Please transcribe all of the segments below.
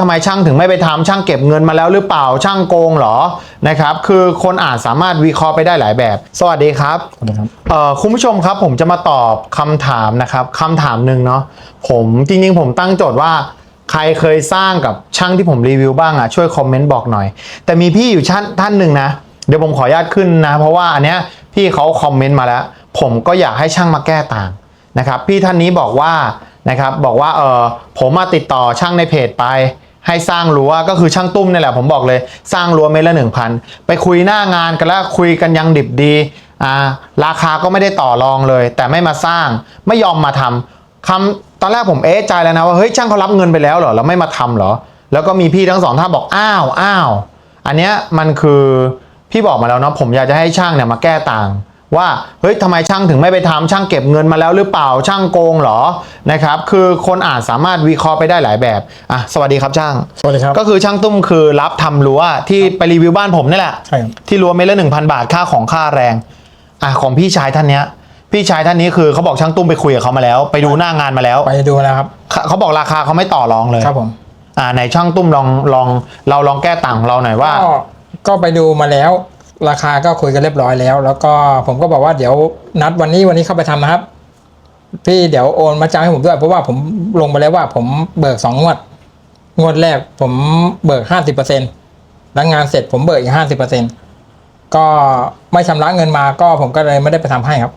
ทำไมช่างถึงไม่ไปทำช่างเก็บเงินมาแล้วหรือเปล่าช่างโกงเหรอนะครับคือคนอ่านสามารถวิเคราะห์ไปได้หลายแบบ สวัสดีครับสวัสดีครับเอ่อคุณผู้ชมครับผมจะมาตอบคำถามนะครับคำถามหนึ่งเนาะผมจริงๆผมตั้งโจทย์ว่าใครเคยสร้างกับช่างที่ผมรีวิวบ้างอะช่วยคอมเมนต์บอกหน่อย แต่มีพี่อยู่ชั้นท่านหนึ่งนะ เดี๋ยวผมขออนุญาตขึ้นนะ เพราะว่าอันเนี้ยพี่เขาคอมเมนต์มาแล้ว ผมก็อยากให้ช่างมาแก้ต่างนะครับ พี่ท่านนี้บอกว่านะครับบอกว่าเออผมมาติดต่อช่างในเพจไป ให้สร้างรั้วก็คือช่างตุ้มนี่แหละผมบอกเลย สร้างรั้วเมตรละหนึ่งพันไปคุยหน้างานกันแล้วคุยกันยังดิบดีอ่าราคาก็ไม่ได้ต่อรองเลย แต่ไม่มาสร้างไม่ยอมมาทำคำตอนแรกผมเอ๊ะใจแล้วนะว่าเฮ้ยช่างเขารับเงินไปแล้วเหรอแล้วไม่มาทำเหรอ แล้วก็มีพี่ทั้งสองท่านบอกอ้าวอ้าวอันเนี้ยมันคือพี่บอกมาแล้วเนาะผมอยากจะให้ช่างเนี่ยมาแก้ต่าง ว่าเฮ้ยทำไมช่างถึงไม่ไปทำช่างเก็บเงินมาแล้วหรือเปล่าช่างโกงเหรอนะครับคือคนอ่านสามารถวิเคราะห์ไปได้หลายแบบอะสวัสดีครับช่างสวัสดีครับก็คือช่างตุ้มคือรับทำรั้วที่ไปรีวิวบ้านผมนี่แหละใช่ครับที่รั้วเมตรละหนึ่งพันบาทค่าของค่าแรงอะของพี่ชายท่านเนี้ยพี่ชายท่านนี้คือเขาบอกช่างตุ้มไปคุยกับเขามาแล้ว ไปดูหน้างานมาแล้ว ไปดูแล้วครับเขาเขาบอกราคาเขาไม่ต่อรองเลยครับผมอ่าไหนช่างตุ้มลองลองเราลองแก้ต่างของเราหน่อยว่า ก็ก็ไปดูมาแล้ว ราคาก็คุยกันเรียบร้อยแล้ว แล้วก็ผมก็บอกว่าเดี๋ยวนัดวันนี้วันนี้เข้าไปทำนะครับ พี่เดี๋ยวโอนมาจ้างให้ผมด้วย เพราะว่าผมลงไปแล้วว่าผมเบิกสองงวด งวดแรกผมเบิกห้าสิบเปอร์เซ็นต์แล้วงานเสร็จผมเบิกอีกห้าสิบเปอร์เซ็นต์ก็ไม่ชำระเงินมาก็ผมก็เลยไม่ได้ไปทำให้ครับ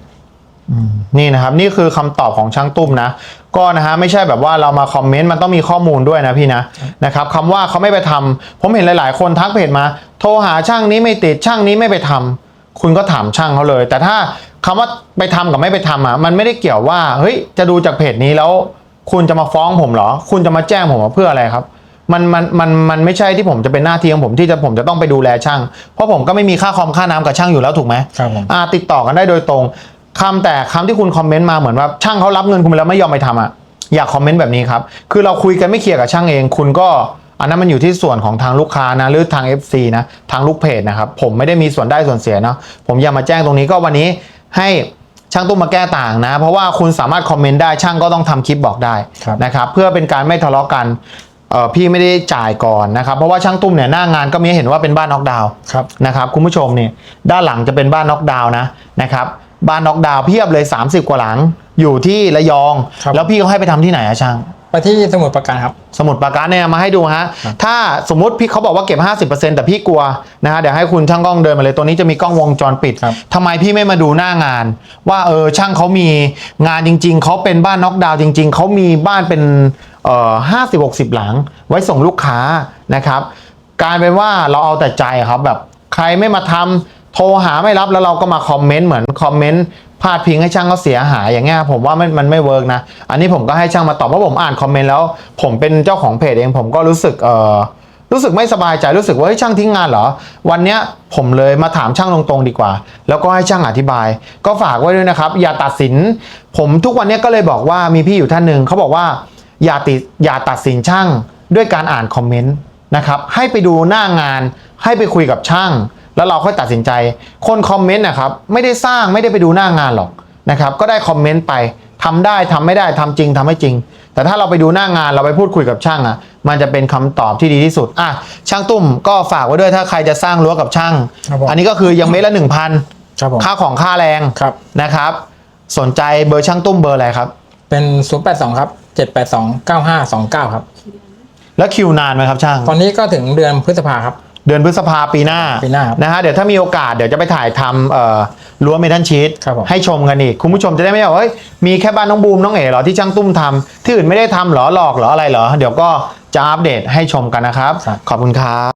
นี่นะครับ นี่คือคำตอบของช่างตุ้มนะ ก็นะฮะไม่ใช่แบบว่าเรามาคอมเมนต์มันต้องมีข้อมูลด้วยนะพี่นะนะครับคำว่าเขาไม่ไปทำผมเห็นหลาย ๆ คนทักเพจมา โทรหาช่างนี้ไม่ติดช่างนี้ไม่ไปทำคุณก็ถามช่างเขาเลย แต่ถ้าคำว่าไปทำกับไม่ไปทำอะมันไม่ได้เกี่ยวว่าเฮ้ยจะดูจากเพจนี้แล้ว คุณจะมาฟ้องผมเหรอ คุณจะมาแจ้งผมว่าเพื่ออะไรครับมันมันมันมันไม่ใช่ที่ผมจะเป็นหน้าที่ของผมที่จะผมจะต้องไปดูแลช่าง เพราะผมก็ไม่มีค่าคอมค่าน้ำกับช่างอยู่แล้วถูกไหมครับผมอ่าติดต่อกันได้โดยตรง คำแต่คำที่คุณคอมเมนต์มาเหมือนว่าช่างเขารับเงินคุณไปแล้วไม่ยอมไปทำอะอยากคอมเมนต์แบบนี้ครับ คือเราคุยกันไม่เคลียร์กับช่างเอง คุณก็อันนั้นมันอยู่ที่ส่วนของทางลูกค้านะหรือทาง FC นะทางลูกเพจนะครับผมไม่ได้มีส่วนได้ส่วนเสียเนาะผมอยากมาแจ้งตรงนี้ก็วันนี้ให้ช่างตุ้มมาแก้ต่างนะ เพราะว่าคุณสามารถคอมเมนต์ได้ช่างก็ต้องทำคลิปบอกได้ครับนะครับเพื่อเป็นการไม่ทะเลาะกันเออพี่ไม่ได้จ่ายก่อนนะครับ เพราะว่าช่างตุ้มเนี่ยหน้างานก็มีให้เห็นว่าเป็นบ้านน็อกดาวน์ครับนะครับคุณผู้ชมเนี่ยด้านหลังจะเป็นบ้านน็อกดาวน์นะนะครับ บ้านน็อกดาวน์เพียบเลย 30 กว่าหลัง อยู่ที่ระยอง ครับ แล้วพี่เขาให้ไปทำที่ไหนอะช่าง ไปที่สมุดประการครับ สมุดปราการเนี่ยมาให้ดูฮะครับถ้าสมมุติพี่เขาบอกว่าเก็บ 50%แต่พี่กลัวนะฮะเดี๋ยวให้คุณช่างกล้องเดินมาเลยตัวนี้จะมีกล้องวงจรปิดครับทำไมพี่ไม่มาดูหน้างาน ว่าเออช่างเขามีงานจริง ๆ เขาเป็นบ้านน็อกดาวน์จริง ๆ เขามีบ้านเป็นเอ่อห้าสิบหกสิบหลัง ไว้ส่งลูกค้านะครับ กลารเป็นว่าเราเอาแต่ใจครับแบบใครไม่มาทำ โทรหาไม่รับแล้วเราก็มาคอมเมนต์เหมือนคอมเมนต์พาดพิงให้ช่างเขาเสียหายอย่างเงี้ยผมว่ามันมันไม่เวิร์กนะ อันนี้ผมก็ให้ช่างมาตอบเพราผมอ่านคอมเมนต์แล้ว ผมเป็นเจ้าของเพจเองผมก็รู้สึกเออรู้สึกไม่สบายใจรู้สึกว่าเฮ้ยช่างทิ้งงานเหรอ วันเนี้ยผมเลยมาถามช่างตรงๆดีกว่า แล้วก็ให้ช่างอธิบาย ก็ฝากไว้ด้วยนะครับ อย่าตัดสิน ผมทุกวันเนี้ยก็เลยบอกว่ามีพี่อยู่ท่านหนึ่งเขาบอกว่าอย่าติดอย่าตัดสินช่างด้วยการอ่านคอมเมนต์นะครับให้ไปดูหน้างานให้ไปคุยกับช่าง แล้วเราค่อยตัดสินใจ คนคอมเมนต์นะครับไม่ได้สร้างไม่ได้ไปดูหน้างานหรอกนะครับก็ได้คอมเมนต์ไปทำได้ทำไม่ได้ทำจริงทำไม่จริง แต่ถ้าเราไปดูหน้างานเราไปพูดคุยกับช่างอะมันจะเป็นคำตอบที่ดีที่สุดอะช่างตุ้มก็ฝากไว้ด้วยถ้าใครจะสร้างรั้วกับช่างครับผมอันนี้ก็คือยังเมตรละหนึ่งพันครับผมค่าของค่าแรงครับนะครับ สนใจเบอร์ช่างตุ้มเบอร์อะไรครับ เป็น082ครับ782 9529ครับ แล้วคิวนานไหมครับช่าง ตอนนี้ก็ถึงเดือนพฤษภาครับ เดือนพฤษภาปีหน้าปีหน้าครับนะฮะเดี๋ยวถ้ามีโอกาสเดี๋ยวจะไปถ่ายทำเอ่อรั้วเมทัลชีตครับผม ให้ชมกันอีก คุณผู้ชมจะได้ไม่บอกว่าเฮ้ยมีแค่บ้านน้องบูมน้องเอ๋เหรอที่ช่างตุ้มทำที่อื่นไม่ได้ทำเหรอหลอกเหรออะไรเหรอ เดี๋ยวก็จะอัปเดตให้ชมกันนะครับครับขอบคุณครับ